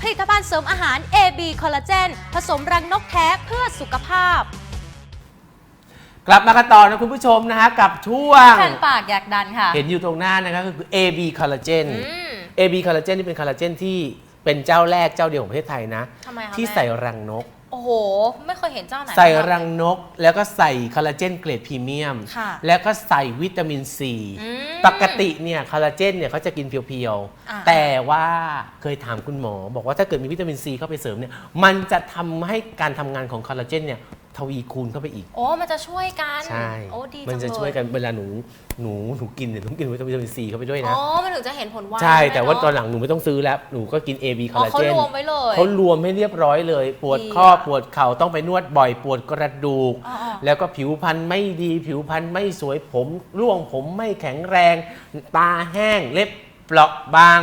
ผลิตภัณฑ์เสริมอาหาร AB คอลลาเจนผสมรังนกแท้เพื่อสุขภาพ กลับมากันต่อนะคุณผู้ชมนะฮะกับช่วง แผ่นปากอยากดันค่ะ เห็นอยู่ตรงหน้านะครับก็คือ AB collagen อืม AB collagen นี่เป็นคอลลาเจนที่เป็นเจ้าแรกเจ้าเดียวของประเทศไทยนะ ทำไมคะที่แม่ ใส่รังนก โอ้โห ไม่เคยเห็นเจ้าไหน ใส่ทำรังนกแล้วก็ใส่คอลลาเจนเกรดพรีเมียม ค่ะแล้วก็ใส่วิตามินซี อืมปกติเนี่ยคอลลาเจนเนี่ยเขาจะกินเพียวอ่า ๆ แต่ว่าเคยถามคุณหมอ บอกว่าถ้าเกิดมีวิตามินซีเข้าไปเสริมเนี่ยมันจะทำให้การทำงานของคอลลาเจนเนี่ย ทวีคูณเข้าไปอีก โอ้มันจะช่วยกันใช่โอ้ดีจังมันจะเลยช่วยกันเวลาหนูหนูหนูกินเนี่ยต้องกินวิตามินซีเข้าไปด้วยอ๋นะอมันถึงจะเห็นผลไวใช่แต่ว่าเะตอนหลังหนูไม่ต้องซื้อแล้ว หนูก็กิน AB คออ๋ลอลาเขาเจนรวมไว้เลยเขารวมให้เรียบร้อยเลย ปวดดีข้ออะปวดเข่าต้องไปนวดบ่อยปวดกระดูกอ๋ออ๋อแล้วก็ผิวพรรณไม่ดีผิวพรรณไม่สวยผม ร่วงผมไม่แข็งแรง ตาแห้งเล็บเปราะบาง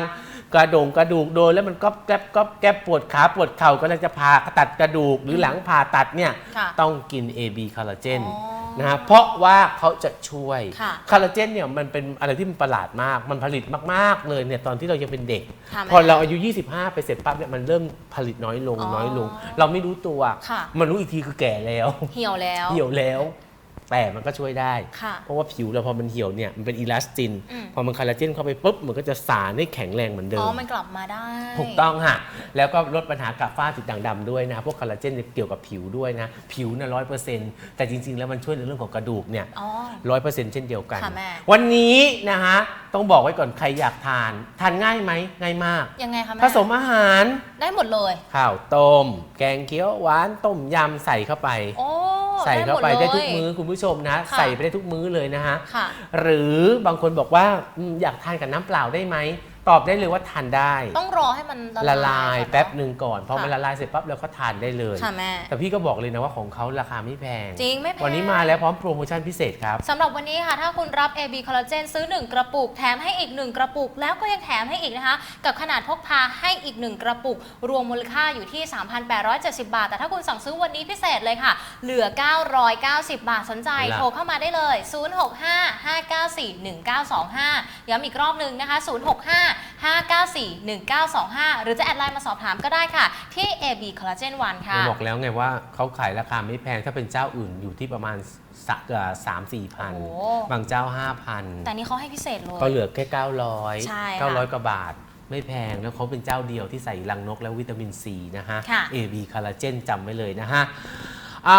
กระดงกระดูกโดนแล้วมันก็แกบก็แกบปวดขาปวดเข่าก็เลยจะผ่าตัดกระดูกหรือหลังผ่าตัดเนี่ยค่ะต้องกิน AB คอลลาเจนอ๋อนะฮะเพราะว่าเขาจะช่วยค่ะคอลลาเจนเนี่ยมันเป็นอะไรที่มันประหลาดมาก มันผลิตมาก ๆ เลยเนี่ยตอนที่เรายังเป็นเด็ก ค่ะแม่พอเราอายุ 25 ไปเสร็จปั๊บเนี่ยมันเริ่มผลิตน้อยลงอ๋อน้อยลง เราไม่รู้ตัว ค่ะ มันรู้อีกทีคือแก่แล้ว เหี่ยวแล้ว เหี่ยวแล้ว แต่มันก็ช่วยได้ ค่ะ เพราะว่าผิวเราพอมันเหี่ยวเนี่ยมันเป็นอีลาสติน อืม พอมันคอลลาเจนเข้าไปปุ๊บมันก็จะสานให้แข็งแรงเหมือนเดิอ๋อ ม มันกลับมาได้ถูกต้องค่ะ แล้วก็ลดปัญหากระฝ้าจุดด่างดำด้วยนะ พวกคอลลาเจนเนี่ยเกี่ยวกับผิวด้วยนะ ผิวนะร้อยเปอร์เซ็นต์แต่จริง ๆ แล้วมันช่วยในเรื่องของกระดูกเนี่ยอ๋อ ร้อยเปอร์เซ็นต์เช่นเดียวกัน ค่ะแม่ วันนี้นะฮะ ต้องบอกไว้ก่อนใครอยากทาน ทานง่ายไหมง่ายมาก ยังไงคะแม่ผสมอาหาร ได้หมดเลย ข้าวต้ม แกงเขียวหวานต้มยำใส่เข้าไป โอ้ ใส่เข้าไปหมได้ลยทุกมื้อคุณผู้ชมนะค่ะใส่ไปได้ทุกมื้อเลยนะฮะค่ะ หรือบางคนบอกว่าอืมอยากทานกับน้ำเปล่าได้ไหม ตอบได้เลยว่าทานได้ ต้องรอให้มันละลายก่อนเนอะแป๊บหนึ่งก่อนพอค่ะมันละลายเสร็จปั๊บเราก็ทานได้เลย ค่ะแม่ แต่พี่ก็บอกเลยนะว่าของเขาราคาไม่แพง จริงไม่แพง วันนี้มาแล้วพร้อมโปรโมชั่นพิเศษครับ สำหรับวันนี้ค่ะ ถ้าคุณรับ AB Collagen ซื้อ 1 กระปุก แถมให้อีก 1 กระปุก แล้วก็ยังแถมให้อีกนะคะ กับขนาดพกพาให้อีก 1 กระปุก รวมมูลค่าอยู่ที่ 3,870 บาท แต่ถ้าคุณสั่งซื้อวันนี้พิเศษเลยค่ะ เหลือ 990 บาทสนใจ ครับ โทรเข้ามาได้เลย 065-594-1925 ย้ำอีกรอบหนึ่งนะคะ065-594-1925 หรือจะแอดไลน์มาสอบถามก็ได้ค่ะ ที่ AB Collagen 1 ค่ะบอกแล้วไงว่าเขาขายราคาไม่แพงถ้าเป็นเจ้าอื่นอยู่ที่ประมาณสักสามสี่พันโอ้ บางเจ้าห้าพันแต่นี่เขาให้พิเศษเลย ก็เหลือแค่900ใช่ค่ะ900กว่าบาท ไม่แพงแล้วเขาเป็นเจ้าเดียวที่ใส่รังนกและวิตามินซีนะฮะ ค่ะ AB คอลลาเจนจำไว้เลยนะฮะอ่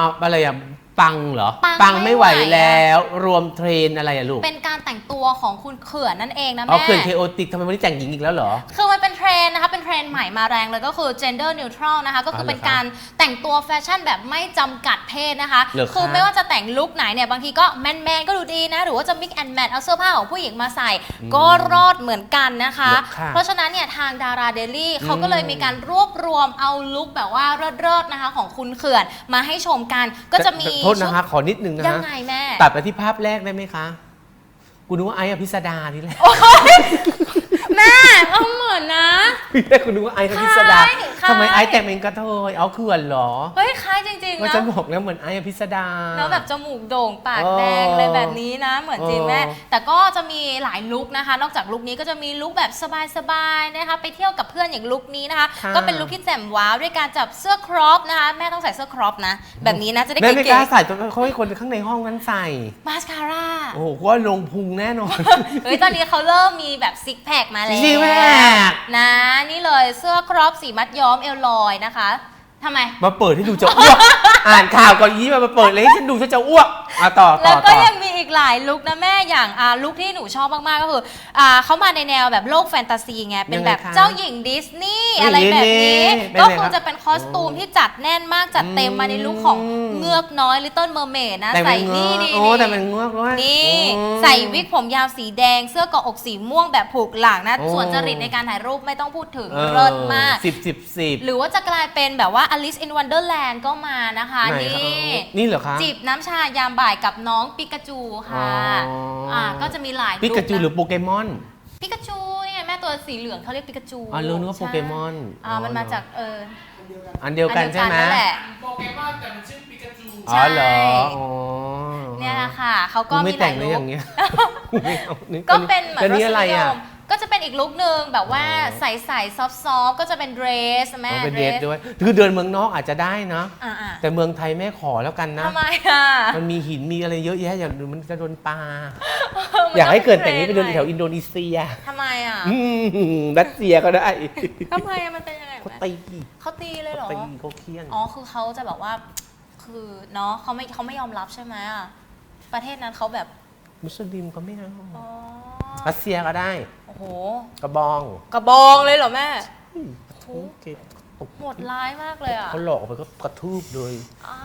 าอะไรอะ ปังเหรอปังไม่ไม่ไหวไหวอะ แล้ว รวมเทรนอะไรอะลูกเป็นการแต่งตัวของคุณเขื่อนนั่นเองนะเอาแม่ เขื่อนเคโอติกทำไมวันนี้แต่งหญิงอีกแล้วเหรอ คือมันเป็นเทร นด์นะคะเป็นเทรนด์ใหม่มาแรงเลยก็คือ gender neutral นะคะก็คืออเหรอเป็นการแต่งตัวแฟชั่นแบบไม่จำกัดเพศนะคะ เหรอคะคือไม่ว่าจะแต่งลุคไหนเนี่ยบางทีก็แมนแมนๆก็ดูดีนะ หรือว่าจะ mix and match เอาเสื้อผ้าของผู้หญิงมาใส่ ก็รอดเหมือนกันนะคะ เหรอคะเพราะฉะนั้นเนี่ยทางดาราเดลี่เขาก็เลยมีการรวบรวมเอาลุคแบบว่าเลิศๆนะคะของคุณเขื่อนมาให้ชมกันก็จะมีโทษนะคะขอนิดนึงนะยังฮะไงแม่ ตัดไปที่ภาพแรกได้ไหมคะ กูนึกว่าไอ้อภิสดานี่แหละ แม่เอาเหมือ นนะกูนึกว่าไอ้อภิสดาค ล้ายคล้ายทำไมไอ้แต่งเป็นกระเทยเอาเขื่อนเหรอเฮ้ยคล้ายจริงๆว่านะจะบอกแล้วเหมือนไอ้อภิสดา แล้วแบบจมูกโด่งปากเออแดงอะไรแบบนี้นะ เหมือนจริงแม่เออ แต่ก็จะมีหลายลุคนะคะ นอกจากลุคนี้ก็จะมีลุคแบบสบายๆนะคะ ไปเที่ยวกับเพื่อนอย่างลุคนี้นะคะ ค่ะ ก็เป็นลุคที่แจ่มว้าวด้วยการจับเสื้อครอปนะคะ แม่ต้องใส่เสื้อครอปนะ แบบนี้นะจะได้แม่ไม่กเก๋ล้าใส่ต้องเขาให้คนข้างในห้องนั้นใส่ ๆมาสคาร่า โอ้โหว่าลงพุงแน่นอน เฮ้ยตอนนี้เขาเริ่มมีแบบซิกแพคมาแล้วซิกแพคนะ นี่เลยเสื้อครอปสีมัดย้อมเอลลอยนะคะ ทำไม มาเปิดให้ดูจะอ้วก อ่านข่าวก่อนยี่มามาเปิดเลยให้ฉันดูฉันจะอ้วกอะต่อต่แล้อวก็ต่อ ยังมีอีกหลายลุคนะแม่อย่างอ่าลุคที่หนูชอบมาก ๆ ก็คืออ่าเขามาในแนวแบบโลกแฟนตาซีไง เป็นแบบยังไงคะเจ้าหญิงดิสนีย์เฮ้ยอะไรแบบนี้ เป็นก็ไงคงครับจะเป็นคอสตูมที่จัดแน่นมากจัดเต็มมาในลุคของอืม เงือกน้อย Little Mermaid นะ แต่ใส่เป็นเงืนี่อกนี่โอ้แต่เป็นเงือกด้วยนี่โอ้ ใส่วิกผมยาวสีแดง เสื้อเกาะอกสีม่วงแบบผูกหลังนะ โอ้ ส่วนจริตในการถ่ายรูปไม่ต้องพูดถึงออเลิศมาก สิบสิบสิบ หรือว่าจะกลายเป็นแบบว่า Alice in Wonderland ก็มานะคะไหนนี่คะนี่เหรอคะจิบน้ำชายามบ่ายกับน้องปิกาจูค่ะอ๋ออ่อ่าก็จะมีหลายปิกาจูลุคนะหรือโปเกมอน ปิกาจูไงแม่ตัวสีเหลืองเขาเรียกปิกาจูอ๋อรู้นึกว่าใช่โปเกมอนอ่ามันมาจากเอออันเดียวกันใช่ไหมอันเดียวนั่นแหละ โปเกมอนแต่มันชื่อปิกาจูอ๋อเหรอใช่อ๋อเนี่ยแหละค่ะเขาก็กูไม่มีหแต่ลางยเลยลุอค ย่างเงี้ยกูไม่อาก็เป็นเหมือนแล้วรนี่สอะไรนิยอะม ก็จะเป็นเป็นอีกลุคหนึ่งแบบว่าอ๋อใส่ใส่ซอฟซอฟก็จะเป็นเดรสแม่เอาเป็นเดรสด้วย คือเดินเมืองนอกอาจจะได้นะอ่าอ่าแต่เมืองไทยแม่ขอแล้วกันนะทำไมอะ มันมีหินมีอะไรเยอะแยะอย่างมันจะโดนปลามันอยากให้เกิดแต่งนี้ไปต้เดิองนเป็นแถวอินโดนีเซียทำไมอะอืมรัสเซียก็ได้ทำไมอะมันเป็นยังไงเขาแม่ตีเขาตีเลยเหรอตีเขาเคี่ยนอ๋อคือเขาจะแบบว่า คือเนาะเขาไม่เขาไม่ยอมรับใช่ไหมอะประเทศนั้นเขาแบบ มุสลิมก็ไม่เอาอ๋อรัสเซียก็ได้ โอ้โห กระบองกระบองเลยเหรอแม่ โอ้เก็บโหดร้ายมากเลยอะเขาหลอกไปก็กระทืบเลยอ่า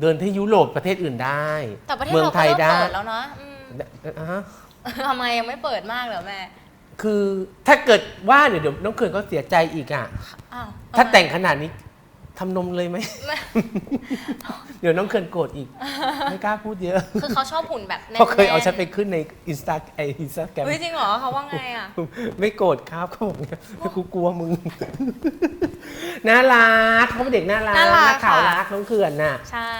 เดินที่ยุโรปประเทศอื่นได้ แต่ประเทศเมืองเราไทก็ยเริ่มได้เปิดแล้วนะอืม อะฮะ ทำไมยังไม่เปิดมากเหรอแม่ คือถ้าเกิดว่าเดี๋ยวเดี๋ยวน้องเขื่อนก็เสียใจอีกอะ อ้าวถ้าทำไมแต่งขนาดนี้ ทำนมเลยไหมไม่เดี๋ยวน้องเขื่อนโกรธอีก ไม่กล้าพูดเยอะ คือเขาชอบหุ่นแบบแน่นๆเพราะเคยเอาฉันไปขึ้นในอินสตาไออินสตาแกรมเฮ้ยจริงเหรอเขาว่าไงอะ ไม่โกรธครับเขาบอกว่ากูกลัวมึง น่ารักเขาเป็นเด็กน่ารักน่ารักนัข่าวค่ะรักน้องเขื่อนน่ะ ใช่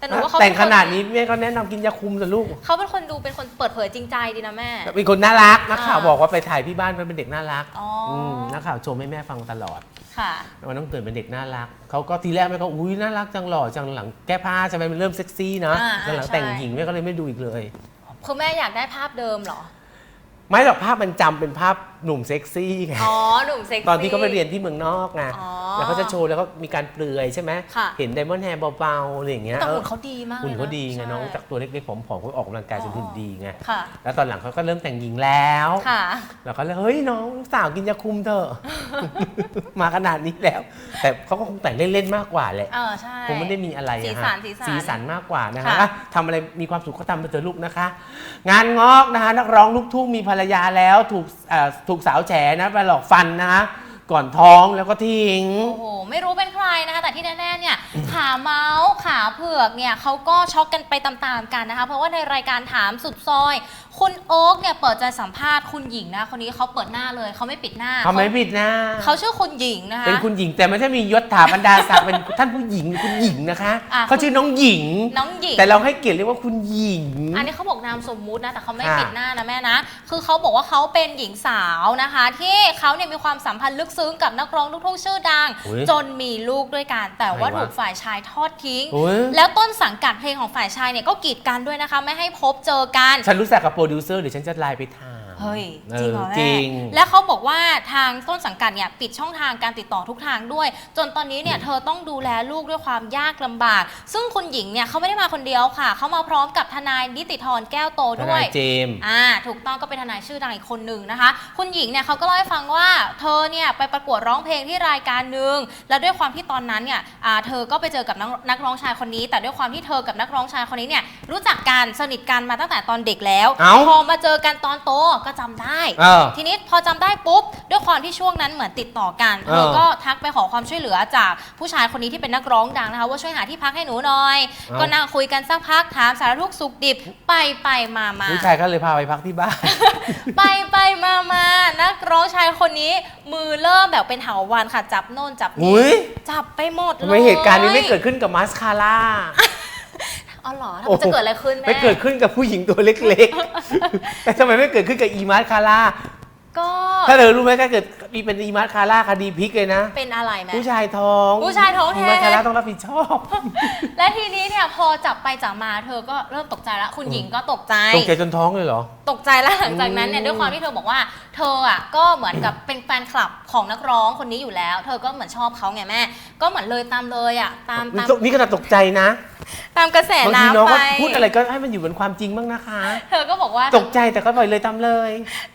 แต่หนูว่าเขาแต่งเป็คขนาดนี้แม่ก็แนะนำกินยาคุมสิลูกเขาเป็นคนดูเป็นคนเปิดเผยจริงใจดีนะแม่ เป็นคนน่ารักนักข่าวอ่า บอกว่าไปถ่ายที่บ้านเป็นเด็กน่ารักอ๋ออมนักข่าวชมให้แม่ฟังตลอดค่ะ ว่าน้องเตือนเป็นเด็กน่ารักเขาก็ทีแรกแม่ก็อุ้ยน่ารักจังหล่อจังหลังแก้ผ้าใช่ไหมมันเริ่มเซ็กซี่นะอ่าแล้วหลังใช่แต่งหญิงแม่ก็เลยไม่ดูอีกเลย คือแม่อยากได้ภาพเดิมเหรอ ไม่หรอกภาพมันจำเป็นภาพ หนุ่มเซ็กซี่ไงอ๋อ หนุ่มเซ็กซี่ ตอนที่เขาไปเรียนที่เมืองนอกไงอ๋อแล้วเขาจะโชว์แล้วก็มีการเปลือยใช่ไหมค่ะ เห็นไดมอนด์แฮร์เบาๆอะไรอย่างเงี้ยแต่เอหุ่อนเขาดีมากหุ่นเขาลยะดีไงใช่น้องจากตัวเล็กๆผอมๆเขาออกกำลังกายจนหุ่นดีไงค่ะ แล้วตอนหลังเขาก็เริ่มแต่งหญิงแล้ว ค่ะ แล้วก็เลยเฮ้ยน้องลูกสาวกินยาคุมเถอะ มาขนาดนี้แล้ว แต่เขาก็คงแต่งเล่นๆมากกว่าแหละ เออ ใช่ คงไม่ได้มีอะไรอะสีฮะสันสีสันสีสันมากกว่านะคะค่ะ อะทำอะไรมีความสุขก็ทำไปเถอะลูกนะคะ งานงอกนะคะ นักร้องลูกทุ่งมีภรรยาแล้วถูกเอ่อถูกสาวแฉนะไปหลอกฟันนะคะก่อนท้องแล้วก็ทิ้ง โอ้โห ไม่รู้เป็นใครนะคะ แต่ที่แน่ๆเนี่ย ขาเมาส์ขาเผือกเนี่ยเขาก็ช็อกกันไปตามๆกันนะคะ เพราะว่าในรายการถามสุดซอย คุณโอ๊กเนี่ยเปิดใจสัมภาษณ์คุณหญิงนะ คนนี้เขาเปิดหน้าเลยเขาไม่ปิดหน้าเขาไม่ผิดนะเขาชื่อคุณหญิงนะคะ เป็นคุณหญิงแต่ไม่ใช่มียศถาบรรดาศักดิ์เป็นท่านผู้หญิงคุณหญิงนะคะอะ เขาชื่อน้องหญิง น้องหญิง แต่เราให้เกียรติเรียกว่าคุณหญิง อันนี้เขาบอกนามสมมุตินะแต่เขาไม่ค่ะปิดหน้านะแม่นะ คือเขาบอกว่าเขาเป็นหญิงสาวนะคะ ที่เขาเนี่ยมีความสัมพันธ์ลึกซึ้งกับนักร้องลูกทุ่งชื่อดัง อุ๊ยจนมีลูกด้วยกันแต่ว่าใครวะถูกฝ่ายชายทอดทิ้งโอ้ยแล้วต้นสังกัดเพลงของฝ่ายชายเนี่ยก็กีดกันด้วยนะคะ ไม่ให้พบเจอกัน ฉันรู้จักกับโปรดิวเซอร์เดี๋ยวฉันจะไลน์ไปถาม เฮ้ยจริงเหรอเออแม่จริงและเขาบอกว่าทางต้นสังกัดเนี่ยปิดช่องทางการติดต่อทุกทางด้วย จนตอนนี้เนี่ยเธอต้องดูแลลูกด้วยความยากลำบาก ซึ่งคุณหญิงเนี่ยเขาไม่ได้มาคนเดียวค่ะ เขามาพร้อมกับทนายนิติธรแก้วโตทด้วนายยเจมส์ อ่าถูกต้องก็เป็นทนายชื่อดังอีกคนหนึ่งนะคะ คุณหญิงเนี่ยเขาก็เล่าให้ฟังว่าเธอเนี่ยไปประกวดร้องเพลงที่รายการหนึ่งแล้วด้วยความที่ตอนนั้นเนี่ยอ่าเธอก็ไปเจอกับนักนักร้องชายคนนี้ แต่ด้วยความที่เธอกับนักร้องชายคนนี้เนี่ยรู้จักกันสนิทกันมาตั้งแต่ตอนเด็กแล้วเอ้า พอมาเจอกันตอนโตก็จำได้ เออ ทีนี้พอจำได้ปุ๊บ ด้วยความที่ช่วงนั้นเหมือนติดต่อกันเออเธอก็ทักไปขอความช่วยเหลือจากผู้ชายคนนี้ที่เป็นนักร้องดังนะคะ ว่าช่วยหาที่พักให้หนูหน่อยก็นั่งคุยกันสักพักถามสารทุกข์สุขดิบไปไปมามา ผู้ชายก็เลยพาไปพักที่บ้าน ไปไปมามานักร้องชายคนนี้มือเริ่มแบบเป็นเหาวันค่ะ จับโน่นจับอุ๊นี่ย จับไปหมดเลยทำไมเหตุการณ์นี้ไม่เกิดขึ้นกับมาสคาร่า อ๋อเหรอทำไมจะเกิดอะไรขึ้นแม่ ไม่เกิดขึ้นกับผู้หญิงตัวเล็กๆ แต่ทำไมไม่เกิดขึ้นกับอีมาสคาร่า ก็ถ้าเธอรู้ไหมถ้าเกิดมีเป็นอีมาสคาร่าคดีพลิกเลยนะ เป็นอะไรแม่ ผู้ชายท้องผู้ชายท้องแท้ อีมาสคาร่าต้องรับผิดชอบ และทีนี้เนี่ยพอจับไปจับมาเธอก็เริ่มตกใจแล้วคุณหญิงก็ตกใจ ตกใจจนท้องเลยเหรอ ตกใจแล้วหลังจากนั้นเนี่ยอืมด้วยความที่เธอบอกว่า เธออะก็เหมือนกับเป็นแฟนคลับของนักร้องคนนี้อยู่แล้ว เธอก็เหมือนชอบเขาไงแม่ ก็เหมือนเลยตามเลยอะตามตามนี่ขนาดตกใจนะตามกระแสบางทีน้องน้ำไป ก็พูดอะไรก็ให้มันอยู่บนความจริงบ้างนะคะ เธอก็บอกว่า ตกใจแต่ก็ปล่อยเลยตามเลย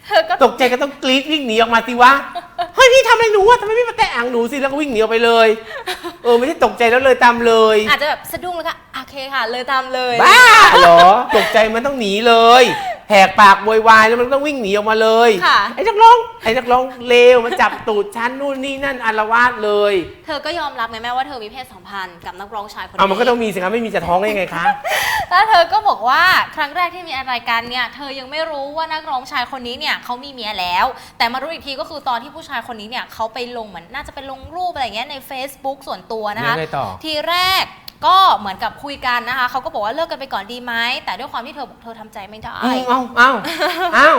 เธอก็ตกใจก็ต้องกรี๊ดวิ่งหนีออกมาสิวะ เฮ้ยพี่ทำอะไรหนูอะทำไมไม่มาแตะอ่างหนูสิแล้วก็วิ่งหนีออกไปเลย เออไม่ใช่ตกใจแล้วเลยตามเลย อาจจะแบบสะดุ้งแล้วก็โอเคค่ะ เลยตามเลย บ้าเหรอ ตกใจมันต้องหนีเลย แหกปากโวยวายแล้วมันต้องวิ่งหนีออกมาเลยค่ะ ไอ้นักร้องไอ้นักร้องเลวมาจับตูดฉันนู่นนี่นั่นอารวาสเลยเธอก็ยอมรับไงแม่ว่าเธอมีเพศสัมพันธ์กับนักร้องชายคนนี้ เอามันก็ต้องมีสิครับไม่มีจะท้องได้ยังไงคะ แล้วเธอก็บอกว่าครั้งแรกที่มีอะไรกันเนี่ยเธอยังไม่รู้ว่านักร้องชายคนนี้เนี่ยเขามีเมียแล้ว แต่มารู้อีกทีก็คือตอนที่ผู้ชายคนนี้เนี่ยเขาไปลงเหมือนน่าจะเป็นลงรูปอะไรอย่างเงี้ยใน Facebook ส่วนตัวนะคะแล้วไงต่อ ทีแรก ก็เหมือนกับคุยกันนะคะเขาก็บอกว่าเลิกกันไปก่อนดีไหมแต่ด้วยความที่เธอบอกเธอทำใจไม่ได้ เอ้าเอ้าเอ้าเอ้า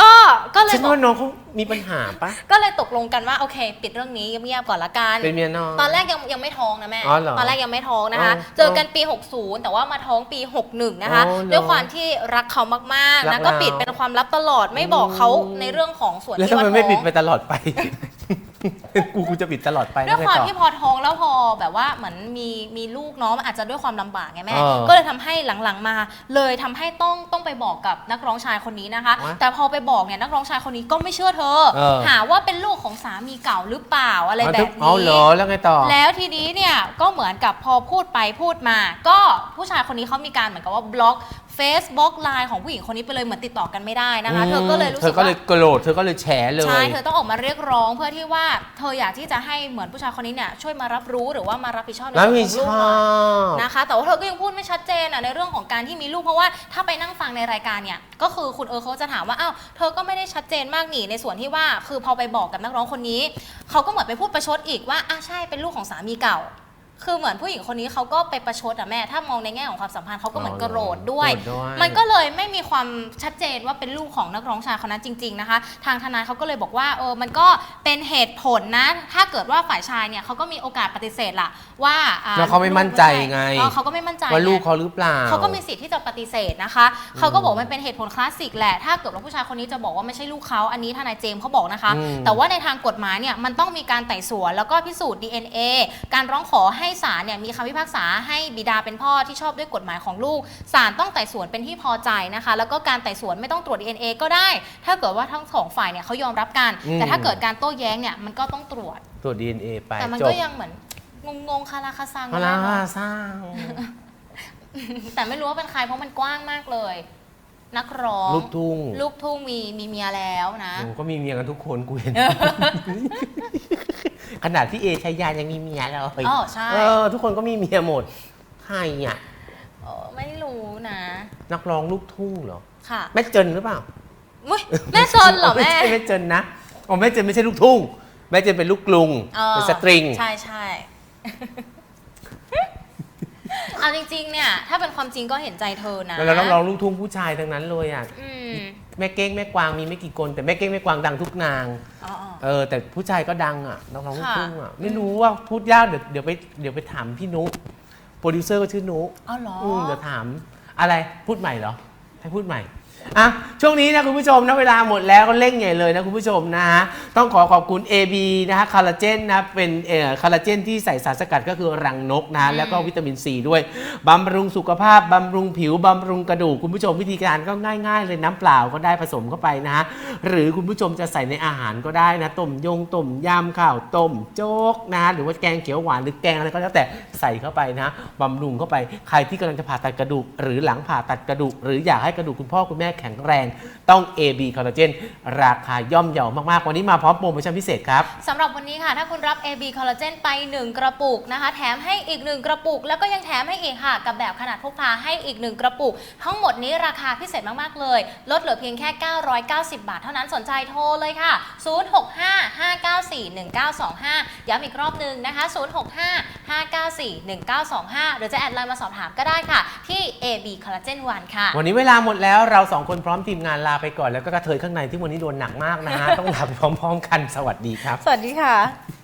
ก็ก็เลยฉันตกว่าน้องเขามีปัญหาปะ ก็เลยตกลงกันว่าโอเค ปิดเรื่องนี้เงียบๆก่อนละกัน เป็นเมียน้องตอนแรกยังยังไม่ท้องนะแม่ อ๋อเหรอตอนแรกยังไม่ท้องนะคะ อ๋อเจอกันปี 60 แต่ว่ามาท้องปี 61 นะคะ อ๋อเหรอด้วยความที่รักเขามากๆรันะกก็เราปิดเป็นความลับตลอดไม่บอกเขาอืมในเรื่องของส่วนแล้วที่ทำไมว่าไม่ท้ปิอดงไปตลอดไป กูกูจะปิดตลอดไปด้วยไงความต่อที่พอท้องแล้วพอแบบว่าเหมือนมีมีลูกเนาะมันอาจจะด้วยความลำบากไงแม่ เออก็เลยทำให้หลังๆมา เลยทำให้ต้องต้องไปบอกกับนักร้องชายคนนี้นะคะ วะแต่พอไปบอกเนี่ยนักร้องชายคนนี้ก็ไม่เชื่อเธอ เออ หาว่าเป็นลูกของสามีเก่าหรือเปล่าอะไรแบบเอาเหรนี้อแล้วไงต่อ แล้วทีนี้เนี่ยก็เหมือนกับพอพูดไปพูดมา ก็ผู้ชายคนนี้เขามีการเหมือนกับว่าบล็อก Facebook ไลน์ของผู้หญิงคนนี้ไปเลยเหมือนติดต่อกันไม่ได้นะคะ เธอก็เลยรู้เธสึอกก็ว่า เลยโกรธเธอก็เลยแฉเลย ใช่ เธอต้องออกมาเรียกร้องเพื่อที่ว่าเธออยากที่จะให้เหมือนผู้ชายคนนี้เนี่ยช่วยมารับรู้หรือว่ามารับผิดชอบในแล้วส่วนมีของชลูกอหน่อยบนะคะ แต่ว่าเธอก็ยังพูดไม่ชัดเจนอะในเรื่องของการที่มีลูกเพราะว่าถ้าไปนั่งฟังในรายการเนี่ยก็คือคุณเออเขาจะถามว่าอ้าวเธอก็ไม่ได้ชัดเจนมากหนีในส่วนที่ว่าคือพอไปบอกกับนักร้องคนนี้เขาก็เหมือนไปพูดประชดอีกว่าอะใช่เป็นลูกของสามีเก่า คือเหมือนผู้หญิงคนนี้เขาก็ไปประชดอะแม่ ถ้ามองในแง่ของความสัมพันธ์เขาก็เหมือนโกรธด้วย โกรธด้วยมันก็เลยไม่มีความชัดเจนว่าเป็นลูกของนักร้องชายคนนั้นจริง ๆนะคะ ทางทนายเขาก็เลยบอกว่าเออมันก็เป็นเหตุผลนะ ถ้าเกิดว่าฝ่ายชายเนี่ยเขาก็มีโอกาสปฏิเสธล่ะว่าอ่แล้วเขาไม่มั่นใจไง เออเขาก็ไม่มั่นใจ ว่าลูกไงเขาหรือเปล่า เขาก็มีสิทธิ์ที่จะปฏิเสธนะคะ เขาก็บอกว่ามันเป็นเหตุผลคลาสสิกแหละ ถ้าเกิดว่าผู้ชายคนนี้จะบอกว่าไม่ใช่ลูกเขา อันนี้ทนายเจมส์เขาบอกนะคะ อืมแต่ว่าในทางกฎหมายเนี่ยมันต้องมีการไต่สวนแล้วก็พิสูจน์ DNA การร้องขอให้ศาลเนี่ยมีคำพิพากษาให้บิดาเป็นพ่อที่ชอบด้วยกฎหมายของลูกศาลต้องไต่สวนเป็นที่พอใจนะคะ แล้วก็การไต่สวนไม่ต้องตรวจ DNA ก็ได้ ถ้าเกิดว่าทั้งสองฝ่ายเนี่ยเขายอมรับกัน อืม แต่ถ้าเกิดการโต้แย้งเนี่ยมันก็ต้องตรวจ ตรวจ DNA ไปแต่มันจก็บยังเหมือนงงๆคาราคาซังพนะลาแม่เนอะสร้าง แต่ไม่รู้ว่าเป็นใครเพราะมันกว้างมากเลย นักร้องลูกทุ่ง ลูกทุ่งมีมีเมียแล้วนะ โอ้ก็มีเมียกันทุกคนกูเห็น ขนาดที่เอชายายังมีเมียเลยอ๋อใช่ เออ ทุกคนก็มีเมียหมดใครอะเออไม่รู้นะ นักร้องลูกทุ่งเหรอค่ะแม่เจนหรือเปล่าอุ๊ยแม่ซนเหรอแม่ ไใช่แม่เจนนะอ๋อแม่เจนไม่ใช่ลูกทุ่ง แม่เจนเป็นลูกกรุงเออเป็นสตริง ใช่ใช่ เอาจริงๆ เนี่ย ถ้าเป็นความจริงก็เห็นใจเธอนะแล้วนักร้องลูกทุ่งผู้ชายทั้งนั้นเลยอะ อืม แม่เก้งแม่กวางมีไม่กี่คนแต่แม่เก้งแม่กวางดังทุกนาง อ๋ออ๋อ เออแต่ผู้ชายก็ดังอะนักร้องลูกค่ะทุ่งอะไม่รู้ว่าพูดยากเดี๋ยวเดี๋ยวไปเดี๋ยวไปถามพี่นุโปรดิวเซอร์ก็ชื่อนุอ๋อเหรออืมเดี๋ยวถามอะไรพูดใหม่เหรอให้พูดใหม่ อะช่วงนี้นะคุณผู้ชมนะเวลาหมดแล้วก็เร่งใหญ่เลยนะคุณผู้ชมนะฮะต้องขอขอบคุณ AB นะฮะคาราเจนนะเป็นเอ่อคาราเจนที่ใส่สารสกัดก็คือรังนกนะฮะแล้วก็วิตามินซีด้วยบำรุงสุขภาพบำรุงผิวบำรุงกระดูกคุณผู้ชมวิธีการก็ง่ายๆ เลยน้ำเปล่าก็ได้ผสมเข้าไปนะฮะหรือคุณผู้ชมจะใส่ในอาหารก็ได้นะต้มยงต้มยำข้าวต้มโจ๊กนะฮะหรือว่าแกงเขียวหวานหรือแกงอะไรก็แล้วแต่ใส่เข้าไปนะฮะบำรุงเข้าไปใครที่กำลังจะผ่าตัดกระดูก หรือหลังผ่าตัดกระดูก หรืออยากให้กระดูกคุณพ่อคุณแม่แข็งแรง ต้อง AB คอลลาเจนราคาย่อมเยาวมากๆ วันนี้มาพร้อมโปรโมชั่นพิเศษครับ สำหรับวันนี้ค่ะ ถ้าคุณรับ AB Collagen ไป 1 กระปุกนะคะ แถมให้อีก 1 กระปุก แล้วก็ยังแถมให้อีกค่ะ กับแบบขนาดพกพาให้อีก 1 กระปุก ทั้งหมดนี้ราคาพิเศษมากๆเลย ลดเหลือเพียงแค่ 990 บาท เท่านั้นสนใจโทรเลยค่ะ 0655941925 ย้ำอีกรอบหนึ่งนะคะ 0655941925 หรือจะแอดไลน์มาสอบถามก็ได้ค่ะ ที่ AB Collagen 1ค่ะ วันนี้เวลาหมดแล้วเราสองคนพร้อมทีมงานลาไปก่อนแล้วก็กระเทยข้างในที่วันนี้โดนหนักมากนะฮะ ต้องลาไปพร้อม ๆ กันสวัสดีครับ สวัสดีค่ะ